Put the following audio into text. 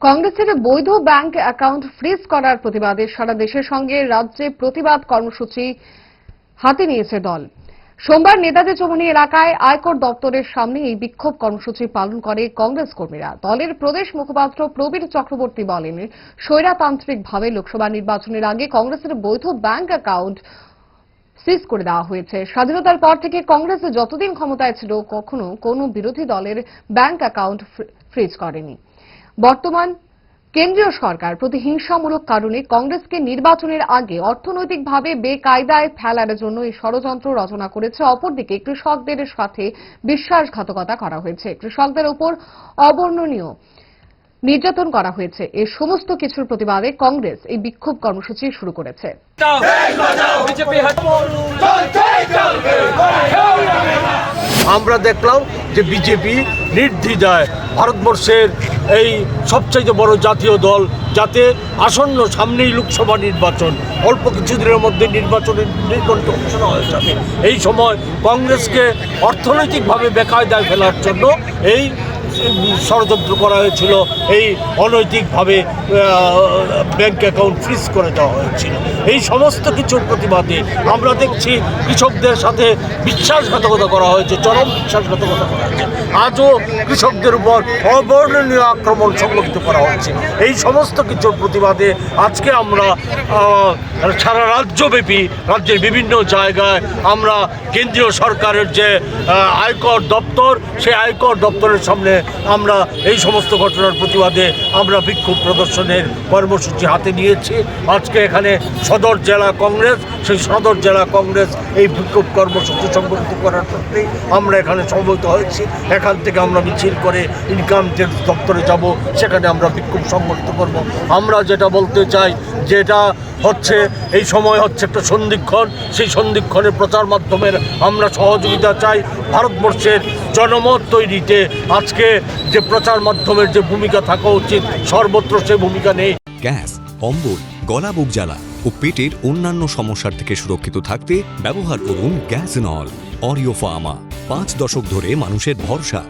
কংগ্রেসের বৈধ bank account freeze করার প্রতিবাদে সারা দেশের সঙ্গে রাজ্যে প্রতিবাদ কর্মসূচি হাতে নিয়েছে দল। সোমবার নেতাজি চৌমুহনী এলাকায় আয়কর দপ্তরের সামনে এই বিক্ষোভ কর্মসূচি পালন করে কংগ্রেস কর্মীরা। দলের প্রদেশ মুখপাত্র প্রবীর চক্রবর্তী বলেন, স্বৈরাতান্ত্রিকভাবে লোকসভা নির্বাচনের আগে কংগ্রেসের বৈধ ব্যাংক অ্যাকাউন্ট সিজ করে দেওয়া হয়েছে। স্বাধীনতার পর থেকে কংগ্রেস যতদিন ক্ষমতায় ছিল, কখনো কোনো বিরোধী দলের ব্যাংক অ্যাকাউন্ট ফ্রি- ফ্রিজ করেনি। বর্তমান কেন্দ্রীয় সরকার প্রতিহিংসামূলক কারণে কংগ্রেসকে নির্বাচনের আগে অর্থনৈতিকভাবে বেকায়দায় ফেলার জন্য এই ষড়যন্ত্র রচনা করেছে অপরদিকে কৃষকদের সাথে বিশ্বাসঘাতকতা করা হয়েছে কৃষকদের উপর অবর্ণনীয় নির্যাতন করা হয়েছে এ সমস্ত কিছুর প্রতিবাদে কংগ্রেস এই বিক্ষোভ কর্মসূচি শুরু করেছে বিজেপি আমরা দেখলাম যে বিজেপি নির্দ্বিধায় ভারতবর্ষের এই সবচাইতে বড় জাতীয় দল যাতে আসন্ন সামনেই লোকসভা নির্বাচন, অল্প কিছুদিনের মধ্যে নির্বাচনের নির্বাচন ঘোষণা হয়ে যাবে। এই সময় কংগ্রেসকে অর্থনৈতিকভাবে বেকায়দায় ফেলার জন্য এই ষড়যন্ত্র করা হয়েছিল, এই অনৈতিকভাবে ব্যাংক অ্যাকাউন্ট ফ্রিজ করে দেওয়া হয়েছিল। এই সমস্ত কিছুর প্রতিবাদে আমরা দেখছি কৃষকদের সাথে বিশ্বাসঘাতকতা করা হয়েছে, চরম বিশ্বাসঘাতকতা করা হয়েছে। আজও কৃষকদের উপর অবর্ণনীয় আক্রমণ সংগঠিত করা হচ্ছে। এই সমস্ত কিছুর প্রতিবাদে আজকে আমরা সারা রাজ্যব্যাপী, রাজ্যের বিভিন্ন জায়গায় আমরা কেন্দ্রীয় সরকারের যে আয়কর দপ্তর, সেই আয়কর দপ্তরের সামনে আমরা এই সমস্ত ঘটনার প্রতিবাদে আমরা বিক্ষোভ প্রদর্শনের কর্মসূচি হাতে নিয়েছি। আজকে এখানে সদর জেলা কংগ্রেস, সেই সদর জেলা কংগ্রেস এই বিক্ষোভ কর্মসূচি সংগঠিত করার ক্ষেত্রে আমরা এখানে সমবেত হয়েছি। এখান থেকে আমরা মিছিল করে ইনকাম ট্যাক্স দপ্তরে যাব, সেখানে আমরা বিক্ষোভ সংগঠিত করব। আমরা যেটা বলতে চাই যেটা হচ্ছে, এই সময় হচ্ছে একটা সন্ধিক্ষণ। সেই সন্ধিক্ষণের প্রচার মাধ্যমের আমরা সহযোগিতা চাই ভারতবর্ষের জনমত তৈরিতে। আজকে যে প্রচার মাধ্যমের যে ভূমিকা থাকা উচিত, সর্বত্র সে ভূমিকা নেই। গ্যাস, অম্বল, গলা বুক জ্বালা ও পেটের অন্যান্য সমস্যার থেকে সুরক্ষিত থাকতে ব্যবহার করুন গ্যাস নল। অরিও ফার্মা, পাঁচ দশক ধরে মানুষের ভরসা।